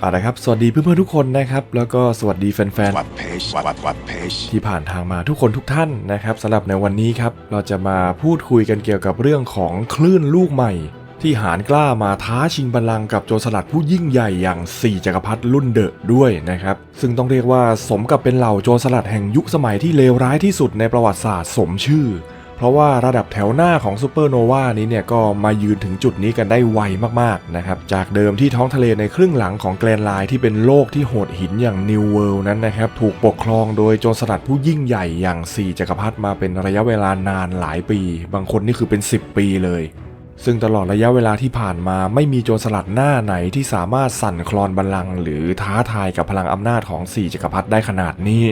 เอาละครับ สวัสดีเพื่อนๆทุกคนนะครับ แล้วก็สวัสดีแฟนๆที่ผ่านทางมาทุกคนทุกท่านนะครับสำหรับในวันนี้ครับ เราจะมาพูดคุยกันเกี่ยวกับเรื่องของคลื่นลูกใหม่ ที่หารกล้ามาท้าชิงบัลลังก์กับโจรสลัดผู้ยิ่งใหญ่อย่าง4จักรพรรดิรุ่นเดอะด้วยนะครับ ซึ่งต้องเรียกว่าสมกับเป็นเหล่าโจรสลัดแห่งยุคสมัยที่เลวร้ายที่สุดในประวัติศาสตร์สมชื่อ เพราะว่าระดับแถวหน้าของซูเปอร์โนวานี้เนี่ยก็มายืนถึงจุดนี้กันได้ไวมากๆนะครับ จากเดิมที่ท้องทะเลในครึ่งหลังของแกลนไลน์ที่เป็นโลกที่โหดหินอย่างนิวเวิลด์นั้นนะครับ ถูกปกครองโดยโจรสลัดผู้ยิ่งใหญ่อย่าง4จักรพรรดิมาเป็นระยะเวลานานหลายปี บางคนนี่คือเป็น 10 ปีเลยซึ่งตลอดระยะเวลาที่ผ่านมาไม่มีโจรสลัดหน้าไหนที่สามารถสั่นคลอนบัลลังก์หรือท้าทายกับพลังอำนาจของ4จักรพรรดิได้ขนาดนี้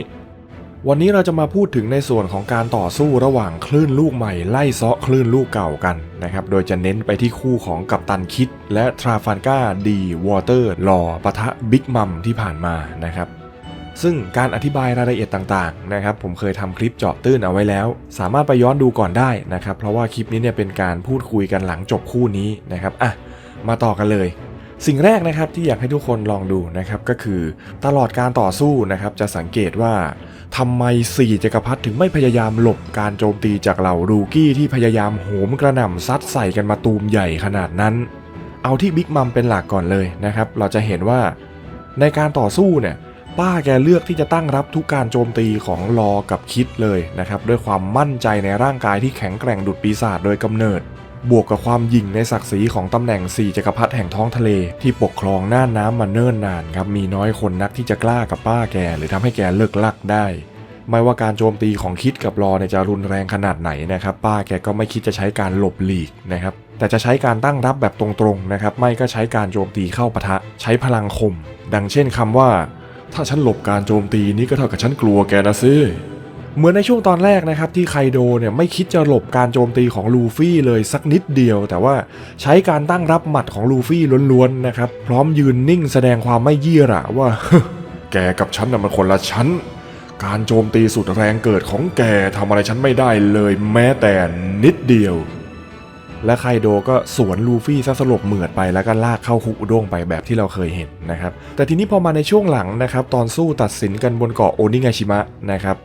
วันนี้เราจะมาพูดถึงในส่วนของการต่อสู้ระหว่างคลื่นลูกใหม่ไล่เซาะคลื่นลูกเก่ากันนะครับ โดยจะเน้นไปที่คู่ของกัปตันคิด และทราฟันกาดีวอเตอร์ลอปะทะบิ๊กมัมที่ผ่านมานะครับซึ่งการอธิบายรายละเอียดต่างๆนะครับผมเคยทำคลิปเจาะตื้นเอาไว้แล้ว สามารถไปย้อนดูก่อนได้นะครับ เพราะว่าคลิปนี้เนี่ยเป็นการพูดคุยกันหลังจบคู่นี้นะครับอะมาต่อกันเลย สิ่งแรกนะครับที่อยากให้ทุกคนลองดูนะครับก็คือตลอดการต่อสู้นะครับจะสังเกตว่า ทำไม4จักรพรรดิถึงไม่พยายามหลบการโจมตีจากเหล่ารูกี้ที่พยายามโหมกระหน่ำซัดใส่กันมาตูมใหญ่ขนาดนั้น เอาที่บิ๊กมัมเป็นหลักก่อนเลยนะครับ เราจะเห็นว่าในการต่อสู้เนี่ยป้าแกเลือกที่จะตั้งรับทุกการโจมตีของลอกับคิดเลยนะครับ ด้วยความมั่นใจในร่างกายที่แข็งแกร่งดุดปีศาจโดยกำเนิด บวกกับความยิ่งในศักดิ์ศรีของตำแหน่ง4จักรพรรดิแห่งท้องทะเล ที่ปกครองน่านน้ำมาเนิ่นนานครับมีน้อยคนนักที่จะกล้ากับป้าแก หรือทำให้แกเลิกลักได้ ไม่ว่าการโจมตีของคิดกับรอเนี่ยจะรุนแรงขนาดไหนนะครับ ป้าแกก็ไม่คิดจะใช้การหลบหลีกนะครับแต่จะใช้การตั้งรับแบบตรงๆนะครับ ไม่ก็ใช้การโจมตีเข้าปะทะ ใช้พลังคม ดังเช่นคำว่า ถ้าฉันหลบการโจมตีนี้ก็เท่ากับฉันกลัวแกนะซิ เหมือนในช่วงตอนแรกนะครับที่ไคโดเนี่ยไม่คิดจะหลบการโจมตีของลูฟี่เลยสักนิดเดียว แต่ว่าใช้การตั้งรับหมัดของลูฟี่ล้วนๆนะครับพร้อมยืนนิ่งแสดงความไม่เยี่ยระว่า แกกับฉันน่ะมันคนละชั้น การโจมตีสุดแรงเกิดของแกทำอะไรฉันไม่ได้เลยแม้แต่นิดเดียว และไคโดก็สวนลูฟี่ซะสลบเหมือดไปแล้วก็ลากเข้าคุกอุด้งไปแบบที่เราเคยเห็นนะครับแต่ทีนี้พอมาในช่วงหลังนะครับตอนสู้ตัดสินกันบนเกาะโอนิงาชิมะนะครับ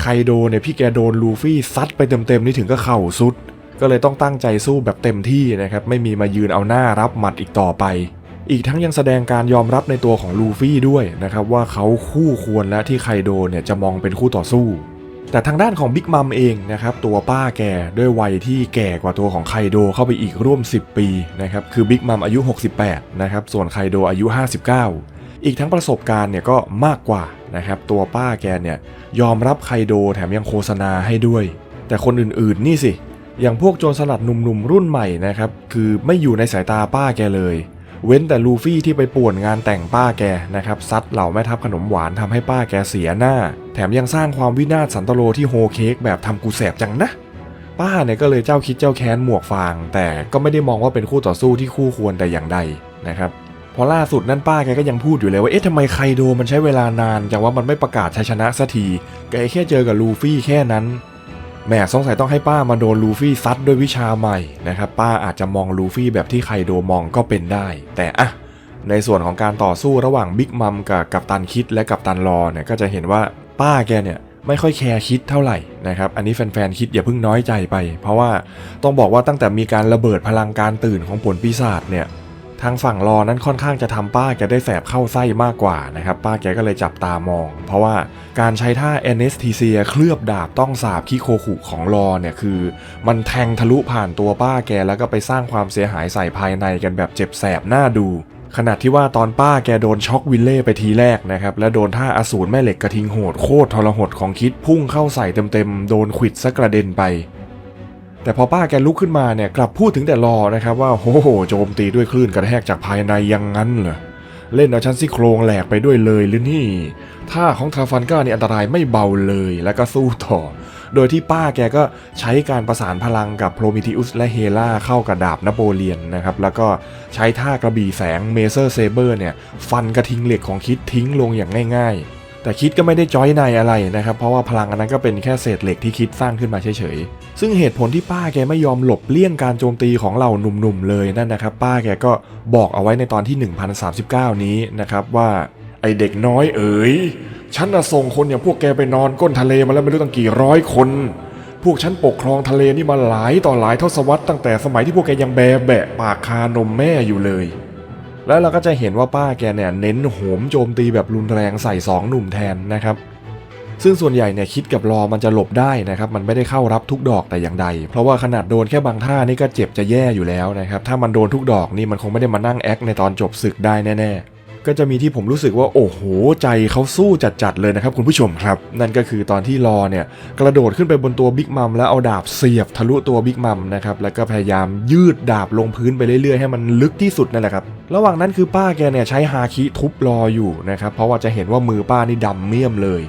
ไคโดเนี่ยพี่แกโดนลูฟี่ซัดไปเต็มๆนี่ถึงก็เข่าสุด ก็เลยต้องตั้งใจสู้แบบเต็มที่นะครับไม่มีมายืนเอาหน้ารับหมัดอีกต่อไป อีกทั้งยังแสดงการยอมรับในตัวของลูฟี่ด้วยนะครับว่าเขาคู่ควรและที่ไคโดเนี่ยจะมองเป็นคู่ต่อสู้แต่ทางด้านของบิ๊กมัมเองนะครับตัวป้าแกด้วยวัยที่แก่กว่าตัวของไคโดเข้าไปอีกร่วม 10 ปีนะครับคือบิ๊กมัมอายุ 68นะครับส่วนไคโดอายุ 59 อีกทั้งประสบการณ์เนี่ยก็มากกว่านะครับตัวป้าแกเนี่ยยอมรับไคโดแถมยังโฆษณาให้ด้วย แต่คนอื่นๆนี่สิ อย่างพวกโจรสลัดหนุ่มๆรุ่นใหม่นะครับคือไม่อยู่ในสายตาป้าแกเลย เว้นแต่ลูฟี่ที่ไปป่วนงานแต่งป้าแกนะครับซัดเหล่าแม่ทัพขนมหวานทำให้ป้าแกเสียหน้า แถมยังสร้างความวินาศสันตโลที่โฮเค้กแบบทำกูแสบจังนะป้าเนี่ยก็เลยเจ้าคิดเจ้าแค้นหมวกฟาง แต่ก็ไม่ได้มองว่าเป็นคู่ต่อสู้ที่คู่ควรแต่อย่างใดนะครับ พอล่าสุดนั่นป้าแกก็ยังพูดอยู่เลยว่าเอ๊ะทำไมไคโดมันใช้เวลานานจังว่ามันไม่ประกาศชัยชนะสักทีแกแค่เจอกับลูฟี่แค่นั้นแหม่สงสัยต้องให้ป้ามาโดนลูฟี่ซัดด้วยวิชาใหม่นะครับป้าอาจจะมองลูฟี่แบบที่ไคโดมองก็เป็นได้ แต่อะในส่วนของการต่อสู้ระหว่างบิ๊กมัมกับกัปตันคิดและกัปตันรอเนี่ยก็จะเห็นว่าป้าแกเนี่ยไม่ค่อยแคร์คิดเท่าไหร่นะครับ อันนี้แฟนๆคิดอย่าเพิ่งน้อยใจไป เพราะว่าต้องบอกว่าตั้งแต่มีการระเบิดพลังการตื่นของผลปีศาจเนี่ย ทางฝั่งรอนั้นค่อนข้างจะทำป้าแกได้แสบเข้าไส้มากกว่านะครับ ป้าแกก็เลยจับตามอง เพราะว่าการใช้ท่า anesthesia เคลือบดาบต้องสาบคิโคขุของรอเนี่ยคือ มันแทงทะลุผ่านตัวป้าแกแล้วก็ไปสร้างความเสียหายใส่ภายในกันแบบเจ็บแสบหน้าดูขนาดที่ว่าตอนป้าแกโดนช็อกวิลเล่ไปทีแรกนะครับ และโดนท่าอสูรแม่เหล็กกระทิงโหดโคตรทรหดของคิดพุ่งเข้าใส่เต็มๆ โดนขวิดซะกระเด็นไป แต่พอป้าแกลุกขึ้นมาเนี่ยกลับพูดถึงแต่รอนะครับว่าโอ้โหโจมตีด้วยคลื่นกระแทกจากภายในยังงั้นเหรอเล่นเอาฉันซี่โครงแหลกไปด้วยเลยหรือนี่ท่าของทราฟันก้านี่อันตรายไม่เบาเลยแล้วก็สู้ต่อ โดยที่ป้าแกก็ใช้การประสานพลังกับโพรมิทิอุสและเฮล่าเข้ากับดาบนโปเลียนนะครับแล้วก็ใช้ท่ากระบี่แสงเมเซอร์เซเบอร์เนี่ยฟันกระทิงเหล็กของคิดทิ้งลงอย่างง่ายๆ แต่คิดก็ไม่ได้จอยในอะไรนะครับเพราะว่าพลังอันนั้นก็เป็นแค่เศษเหล็กที่คิดสร้างขึ้นมาเฉยๆ ซึ่งเหตุผลที่ป้าแกไม่ยอมหลบเลี่ยงการโจมตีของเหล่าหนุ่มๆเลยนั่นนะครับ ป้าแกก็บอกเอาไว้ในตอนที่ 1039 นี้นะครับว่าไอเด็กน้อยเอ๋ย ฉันน่ะส่งคนอย่างพวกแกไปนอนก้นทะเลมาแล้วไม่รู้ตั้งกี่ร้อยคน พวกฉันปกครองทะเลนี่มาหลายต่อหลายทศวรรษตั้งแต่สมัยที่พวกแกยังแบแบะปากคานมแม่อยู่เลย แล้วเราก็จะเห็นว่าป้าแกเนี่ยเน้นโหมโจมตีแบบรุนแรงใส่สองหนุ่มแทนนะครับ ซึ่งส่วนใหญ่เนี่ยคิดกับรอมันจะหลบได้นะครับมันไม่ได้เข้ารับทุกดอกแต่อย่างใด เพราะว่าขนาดโดนแค่บางท่านี่ก็เจ็บจะแย่อยู่แล้วนะครับถ้ามันโดนทุกดอกนี่มันคงไม่ได้มานั่งแอคในตอนจบศึกได้แน่ๆก็จะมีที่ผมรู้สึกว่าโอ้โหใจเขาสู้จัดๆเลยนะครับคุณผู้ชมครับ นั่นก็คือตอนที่รอเนี่ยกระโดดขึ้นไปบนตัวบิ๊กมัมแล้วเอาดาบเสียบทะลุตัวบิ๊กมัมนะครับแล้วก็พยายามยืดดาบลงพื้นไปเรื่อยๆให้มันลึกที่สุดนั่นแหละครับระหว่างนั้นคือป้าแกเนี่ยใช้ฮาคิทุบรออยู่นะครับเพราะว่าจะเห็นว่ามือป้านี่ดำเมี่ยมเลย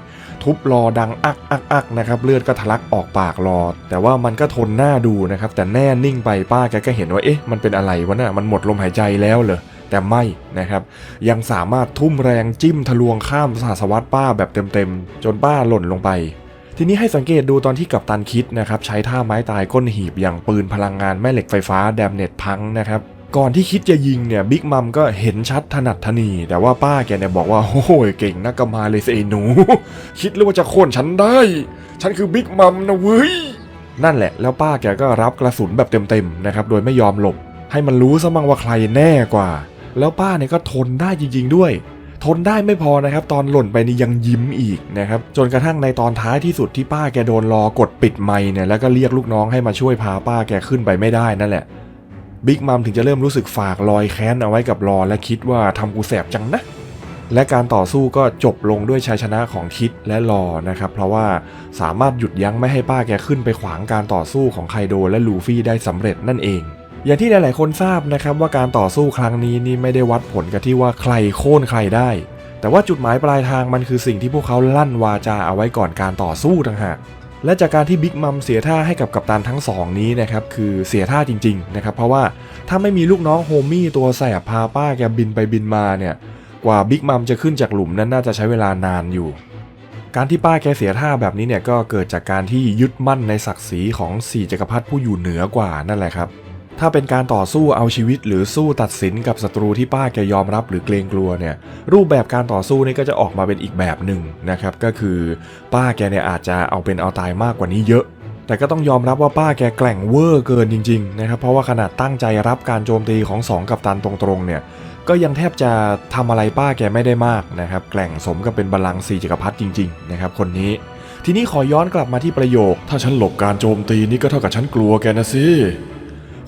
ทุบรอดังอักอักอักนะครับเลือดก็ทะลักออกปากรอ แต่ว่ามันก็ทนหน้าดูนะครับแต่แน่นิ่งไปป้าแกก็เห็นว่าเอ๊ะมันเป็นอะไรวะน่ะมันหมดลมหายใจแล้วเหรอแต่ไม่นะครับ ยังสามารถทุ่มแรงจิ้มทะลวงข้ามสาสวัสดป้าแบบเต็มๆ จนป้าหล่นลงไป ทีนี้ให้สังเกตดูตอนที่กัปตันคิดนะครับ ใช้ท่าไม้ตายก้นหีบอย่างปืนพลังงานแม่เหล็กไฟฟ้าแดมเน็ตพังนะครับ ก่อนที่คิดจะยิงเนี่ยบิ๊กมัมก็เห็นชัดถนัดทนี แต่ว่าป้าแกเนี่ยบอกว่าโอ้โหเก่งนักกมาเลยสิไอ้หนู คิดเลยว่าจะโค่นฉันได้ ฉันคือบิ๊กมัมนะเว้ยนั่นแหละแล้วป้าแกก็รับกระสุนแบบเต็มๆนะครับโดยไม่ยอมหลบ ให้มันรู้ซะมั่งว่าใครแน่กว่า แล้วป้าเนี่ยก็ทนได้จริง ๆด้วย ทนได้ไม่พอนะครับ ตอนหล่นไปนี่ยังยิ้มอีกนะครับจนกระทั่งในตอนท้ายที่สุดที่ป้าแกโดนรอกดปิดไมค์เนี่ยแล้วก็เรียกลูกน้องให้มาช่วยพาป้าแกขึ้นไปไม่ได้นั่นแหละ บิ๊กมัมถึงจะเริ่มรู้สึกฝากรอยแค้นเอาไว้กับรอและคิดว่าทำกูแสบจังนะ และการต่อสู้ก็จบลงด้วยชัยชนะของคิดและรอนะครับ เพราะว่าสามารถหยุดยั้งไม่ให้ป้าแกขึ้นไปขวางการต่อสู้ของไคโดและลูฟี่ได้สำเร็จนั่นเองอย่างที่หลาย ๆ คนทราบนะครับว่าการต่อสู้ครั้งนี้นี่ไม่ได้วัดผลกับที่ว่าใครโค่นใครได้ แต่ว่าจุดหมายปลายทางมันคือสิ่งที่พวกเขาลั่นวาจาเอาไว้ก่อนการต่อสู้ต่างหาก และจากการที่บิ๊กมัมเสียท่าให้กับกัปตันทั้งสองนี้นะครับคือเสียท่าจริงๆนะครับเพราะว่าถ้าไม่มีลูกน้องโฮมี่ตัวแสบพาป้าแกบินไปบินมาเนี่ยกว่าบิ๊กมัมจะขึ้นจากหลุมนั้นน่าจะใช้เวลานานอยู่ การที่ป้าแกเสียท่าแบบนี้เนี่ยก็เกิดจากการที่ยึดมั่นในศักดิ์ศรีของสี่จักรพรรดิผู้อยู่เหนือกว่านั่นแหละครับ ถ้าเป็นการต่อสู้เอาชีวิตหรือสู้ตัดสินกับศัตรูที่ป้าแกยอมรับหรือเกรงกลัวเนี่ยรูปแบบการต่อสู้นี่ก็จะออกมาเป็นอีกแบบหนึ่งนะครับก็คือป้าแกเนี่ยอาจจะเอาเป็นเอาตายมากกว่านี้เยอะ แต่ก็ต้องยอมรับว่าป้าแกแกร่งเวอร์เกินจริงๆนะครับเพราะว่าขนาดตั้งใจรับการโจมตีของสองกัปตันตรงๆเนี่ยก็ยังแทบจะทำอะไรป้าแกไม่ได้มากนะครับแกร่งสมกับเป็นบัลลังสี่จักรพรรดิจริงๆนะครับคนนี้ทีนี้ขอย้อนกลับมาที่ประโยค ถ้าฉันหลบการโจมตีนี่ก็เท่ากับฉันกลัวแกนะสิ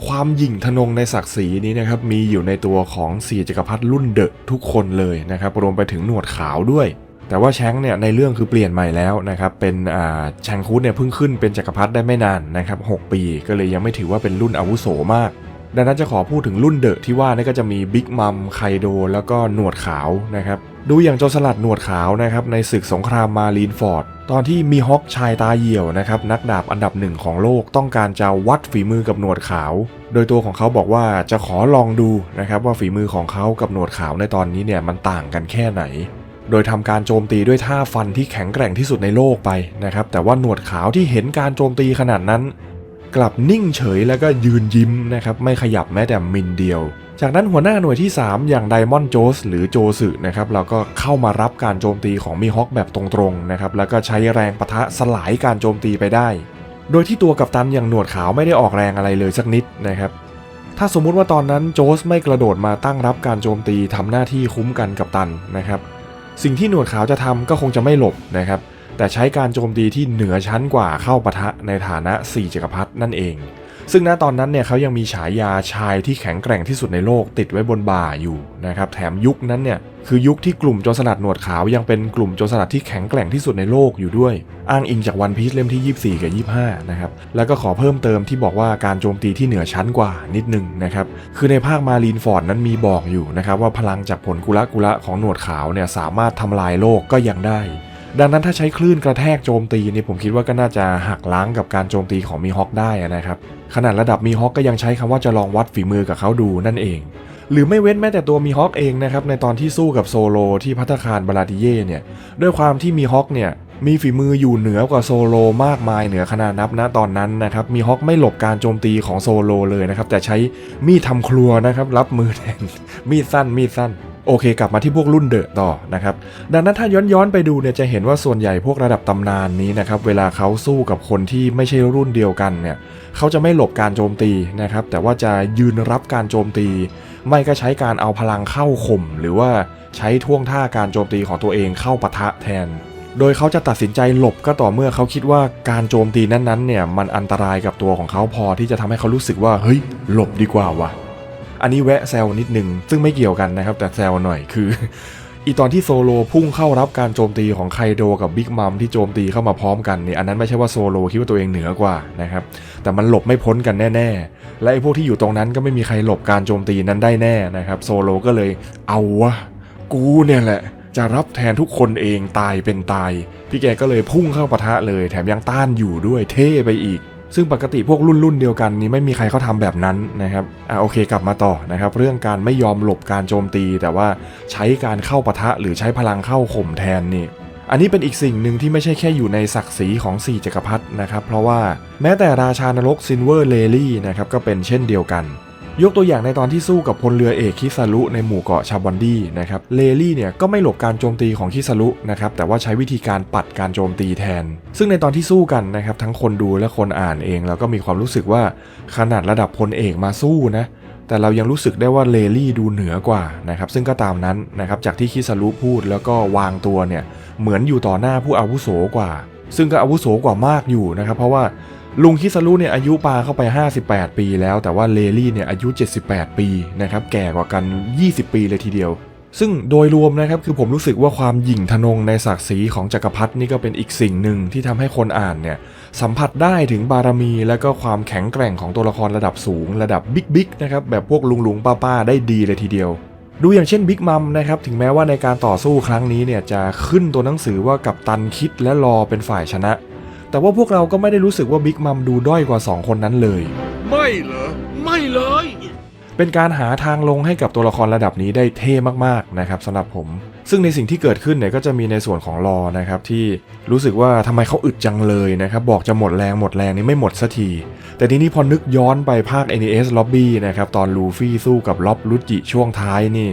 ความหยิ่งทะนงในศักดิ์ศรีนี้นะครับมีอยู่ในตัวของสี่จักรพรรดิรุ่นเดอะทุกคนเลยนะครับรวมไปถึงหนวดขาวด้วย แต่ว่าแชงเนี่ยในเรื่องคือเปลี่ยนใหม่แล้วนะครับเป็นอ่าแชงคูดเนี่ยเพิ่งขึ้นเป็นจักรพรรดิได้ไม่นานนะครับ6ปี ก็เลยยังไม่ถือว่าเป็นรุ่นอาวุโสมากดังนั้นจะขอพูดถึงรุ่นเดอะที่ว่านี่ก็จะมีบิ๊กมัมไคโดแล้วก็หนวดขาวนะครับดูอย่างโจสลัดหนวดขาวนะครับในศึกสงครามมารีนฟอร์ด ตอนที่มีฮอกชายตาเหี่ยวนะครับนักดาบอันดับหนึ่งของโลกต้องการจะวัดฝีมือกับหนวดขาว โดยตัวของเขาบอกว่าจะขอลองดูนะครับว่าฝีมือของเขากับหนวดขาวในตอนนี้เนี่ยมันต่างกันแค่ไหน โดยทำการโจมตีด้วยท่าฟันที่แข็งแกร่งที่สุดในโลกไปนะครับแต่ว่าหนวดขาวที่เห็นการโจมตีขนาดนั้น กลับนิ่งเฉยแล้วก็ยืนยิ้มนะครับไม่ขยับแม้แต่มิลเดียว จากนั้นหัวหน้าหน่วยที่ 3 อย่างไดมอนด์โจสหรือโจสึนะครับเราก็เข้ามารับการโจมตีของมีฮอคแบบตรงๆนะครับแล้วก็ใช้แรงปะทะสลายการโจมตีไปได้ โดยที่ตัวกัปตันอย่างหนวดขาวไม่ได้ออกแรงอะไรเลยสักนิดนะครับถ้าสมมุติว่าตอนนั้นโจสไม่กระโดดมาตั้งรับการโจมตีทำหน้าที่คุ้มกันกัปตันนะครับสิ่งที่หนวดขาวจะทำก็คงจะไม่หลบนะครับ แต่ใช้การโจมตีที่เหนือชั้นกว่าเข้าปะทะในฐานะ 4จักรพรรดินั่นเอง ซึ่งณตอนนั้นเนี่ยเขายังมีฉายาชายที่แข็งแกร่งที่สุดในโลกติดไว้บนบ่าอยู่นะครับแถมยุคนั้นเนี่ยคือยุคที่กลุ่มโจรสลัดหนวดขาวยังเป็นกลุ่มโจรสลัดที่แข็งแกร่งที่สุดในโลกอยู่ด้วย อ้างอิงจากวันพีซเล่มที่ 24 กับ 25 นะครับ แล้วก็ขอเพิ่มเติมที่บอกว่าการโจมตีที่เหนือชั้นกว่านิดนึงนะครับ คือในภาคมารีนฟอร์ดนั้นมีบอกอยู่นะครับว่าพลังจากผลกุละกุละของหนวดขาวเนี่ยสามารถทำลายโลกก็ยังได้ ดังนั้นถ้าใช้คลื่นกระแทกโจมตีนี่ผมคิดว่าก็น่าจะหักล้างกับการโจมตีของมีฮอคได้นะครับขนาดระดับมีฮอคก็ยังใช้คำว่าจะลองวัดฝีมือกับเขาดูนั่นเอง หรือไม่เว้นแม้แต่ตัวมีฮอคเองนะครับในตอนที่สู้กับโซโลที่พัตตาคารบาลาติเย่เนี่ยด้วยความที่มีฮอคเนี่ยมีฝีมืออยู่เหนือกว่าโซโลมากมายเหนือขนาดนับนะตอนนั้นนะครับมีฮอกไม่หลบการโจมตีของโซโลเลยนะครับแต่ใช้มีดทำครัวนะครับรับมือแทนมีดสั้นมีดสั้น โอเค กลับมาที่พวกรุ่นเดอะต่อนะครับดังนั้นถ้าย้อนย้อนๆไปดูเนี่ยจะเห็นว่าส่วนใหญ่พวกระดับตำนานนี้นะครับเวลาเขาสู้กับคนที่ไม่ใช่รุ่นเดียวกันเนี่ยเขาจะไม่หลบการโจมตีนะครับแต่ว่าจะยืนรับการโจมตี ไม่ก็ใช้การเอาพลังเข้าข่มหรือว่าใช้ท่วงท่าการโจมตีของตัวเองเข้าปะทะแทน โดยเขาจะตัดสินใจหลบก็ต่อเมื่อเขาคิดว่าการโจมตีนั้นๆเนี่ยมันอันตรายกับตัวของเขาพอที่จะทำให้เขารู้สึกว่าเฮ้ยหลบดีกว่าวะ อันนี้แวะแซวนิดนึง ซึ่งไม่เกี่ยวกันนะครับ แต่แซวหน่อยคืออีตอนที่โซโลพุ่งเข้ารับการโจมตีของไคโดกับบิ๊กมัมที่โจมตีเข้ามาพร้อมกันเนี่ยอันนั้นไม่ใช่ว่าโซโลคิดว่าตัวเองเหนือกว่านะครับแต่มันหลบไม่พ้นกันแน่ ๆ และไอ้พวกที่อยู่ตรงนั้นก็ไม่มีใครหลบการโจมตีนั้นได้แน่นะครับโซโลก็เลยเอาวะกูเนี่ยแหละ จะรับแทนทุกคนเองตายเป็นตาย พี่แกก็เลยพุ่งเข้าปะทะเลย แถมยังต้านอยู่ด้วยเท่ไปอีก ซึ่งปกติพวกรุ่นรุ่นๆเดียวกันนี้ไม่มีใครเขาทำแบบนั้นนะครับอ่าโอเคกลับมาต่อนะครับ เรื่องการไม่ยอมหลบการโจมตี แต่ว่าใช้การเข้าปะทะหรือใช้พลังเข้าข่มแทนนี่อันนี้เป็นอีกสิ่งหนึ่งที่ไม่ใช่แค่อยู่ในศักดิ์ศรีของสี่จักรพรรดินะครับ เพราะว่าแม้แต่ราชานรกซินเวอร์เลลี่นะครับก็เป็นเช่นเดียวกัน ยกตัวอย่างในตอนที่สู้กับพลเรือเอกคิซารุในหมู่เกาะชาบอนดี้นะครับเลลี่เนี่ยก็ไม่หลบการโจมตีของคิซารุนะครับแต่ว่าใช้วิธีการปัดการโจมตีแทน ซึ่งในตอนที่สู้กันนะครับทั้งคนดูและคนอ่านเองเราก็มีความรู้สึกว่าขนาดระดับพลเอกมาสู้นะแต่เรายังรู้สึกได้ว่าเลลี่ดูเหนือกว่านะครับซึ่งก็ตามนั้นนะครับจากที่คิซารุพูดแล้วก็วางตัวเนี่ยเหมือนอยู่ต่อหน้าผู้อาวุโสกว่า ซึ่งก็อาวุโสกว่ามากอยู่นะครับเพราะว่า ลุงคิซารุเนี่ยอายุปาเข้าไป 58 ปีแล้วแต่ว่าเลลี่เนี่ยอายุ 78 ปีนะครับแก่กว่ากัน 20 ปีเลยทีเดียว ซึ่งโดยรวมนะครับคือผมรู้สึกว่าความหยิ่งทะนงในศักดิ์ศรีของจักรพรรดินี่ก็เป็นอีกสิ่งหนึ่งที่ทำให้คนอ่านเนี่ยสัมผัสได้ถึงบารมี และก็ความแข็งแกร่งของตัวละครระดับสูง ระดับบิ๊กบิ๊กนะครับแบบพวกลุงลุงป้าป้าๆได้ดีเลยทีเดียวดูอย่างเช่นบิ๊กมัมนะครับถึงแม้ว่าในการต่อสู้ครั้งนี้เนี่ยจะขึ้นตัวหนังสือว่ากับตันคิดและรอเป็นฝ่ายชนะ แต่ว่าพวกเราก็ไม่ได้รู้สึกว่าบิ๊กมัมดูด้อยกว่า 2 คนนั้นเลย ไม่เหรอ ไม่เลย เป็นการหาทางลงให้กับตัวละครระดับนี้ได้เท่มากๆนะครับสำหรับผม ซึ่งในสิ่งที่เกิดขึ้นเนี่ยก็จะมีในส่วนของรอนะครับที่รู้สึกว่าทำไมเขาอึดจังเลยนะครับบอกจะหมดแรงหมดแรงนี่ไม่หมดสักที แต่ทีนี้พอนึกย้อนไปภาค NES Lobby นะครับตอนลูฟี่สู้กับล็อบลุจิช่วงท้ายนี่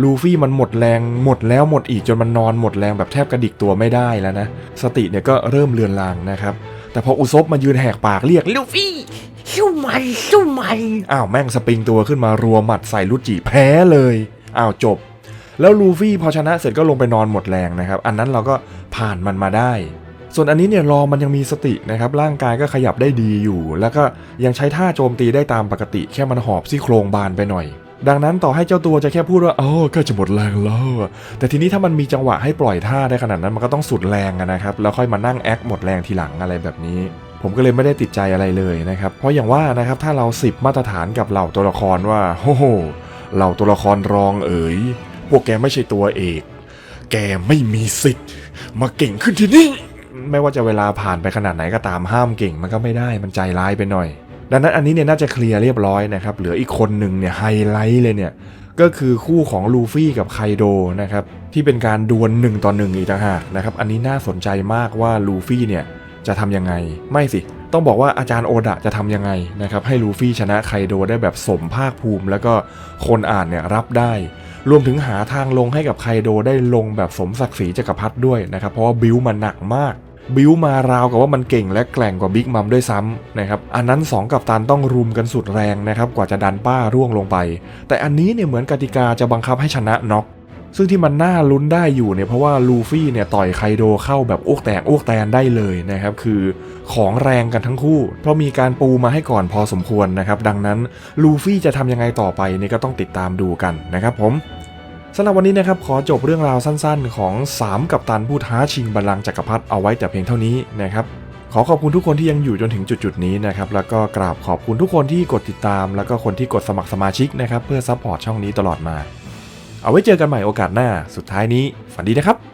ลูฟี่มันหมดแรงหมดแล้วหมดอีกจนมันนอนหมดแรงแบบแทบกระดิกตัวไม่ได้แล้วนะ สติเนี่ยก็เริ่มเลือนลางนะครับ แต่พออุซบมายืนแหกปากเรียกลูฟี่สู้มันสู้มันอ้าวแม่งสปริงตัวขึ้นมารัวหมัดใส่ลุจิแพ้เลยอ้าวจบ แล้วลูฟี่พอชนะเสร็จก็ลงไปนอนหมดแรงนะครับ อันนั้นเราก็ผ่านมันมาได้ส่วนอันนี้เนี่ยรอมันยังมีสตินะครับร่างกายก็ขยับได้ดีอยู่ แล้วก็ยังใช้ท่าโจมตีได้ตามปกติ แค่มันหอบซี่โครงบานไปหน่อย ดังนั้นต่อให้เจ้าตัวจะแค่พูดว่าอ๋อก็จะหมดแรงแล้วแต่ทีนี้ถ้ามันมีจังหวะให้ปล่อยท่าได้ขนาดนั้นมันก็ต้องสุดแรงนะครับแล้วค่อยมานั่งแอคหมดแรงทีหลังอะไรแบบนี้ ผมก็เลยไม่ได้ติดใจอะไรเลยนะครับ เพราะอย่างว่านะครับถ้าเราสิบมาตรฐานกับเหล่าตัวละครว่าโอ้โหเหล่าตัวละครรองเอ๋ยพวกแกไม่ใช่ตัวเอก แกไม่มีสิทธิ์ มาเก่งขึ้นที่นี่ไม่ว่าจะเวลาผ่านไปขนาดไหนก็ตามห้ามเก่งมันก็ไม่ได้มันใจร้ายไปหน่อย ดังนั้นอันนี้เนี่ยน่าจะเคลียร์เรียบร้อยนะครับ เหลืออีกคนหนึ่งเนี่ยไฮไลท์เลยเนี่ยก็คือคู่ของลูฟี่กับไคโดนะครับที่เป็นการดวลหนึ่งต่อหนึ่งอีกต่างหากนะครับอันนี้น่าสนใจมากว่าลูฟี่เนี่ยจะทำยังไง ไม่สิ ต้องบอกว่าอาจารย์โอดะจะทำยังไงนะครับให้ลูฟี่ชนะไคโดได้แบบสมภาคภูมิ แล้วก็คนอ่านเนี่ยรับได้ รวมถึงหาทางลงให้กับไคโดได้ลงแบบสมศักดิ์ศรีจักรพรรดิด้วยนะครับเพราะว่าบิวมันหนักมาก บิวมาราวกับว่ามันเก่งและแกร่งกว่าบิ๊กมัมด้วยซ้ำนะครับอันนั้น 2 กับตันต้องรุมกันสุดแรงนะครับกว่าจะดันป้าร่วงลงไป แต่อันนี้เนี่ยเหมือนกติกาจะบังคับให้ชนะน็อกซึ่งที่มันน่าลุ้นได้อยู่เนี่ยเพราะว่าลูฟี่เนี่ยต่อยไคโดเข้าแบบอ้วกแตกอ้วกแตนได้เลยนะครับคือของแรงกันทั้งคู่ เพราะมีการปูมาให้ก่อนพอสมควรนะครับดังนั้นลูฟี่จะทำยังไงต่อไปนี่ก็ต้องติดตามดูกันนะครับผม สำหรับวันนี้นะครับขอจบเรื่องราวสั้นๆ ของ 3 กัปตันผู้ท้าชิงบัลลังก์จักรพรรดิเอาไว้แต่เพียงเท่านี้นะครับขอขอบคุณทุกคนที่ยังอยู่จนถึงจุดๆนี้นะครับแล้วก็กราบขอบคุณทุกคนที่กดติดตาม แล้วก็คนที่กดสมัครสมาชิกนะครับเพื่อซัพพอร์ตช่องนี้ตลอดมา เอาไว้เจอกันใหม่โอกาสหน้า สุดท้ายนี้ฝันดีนะครับ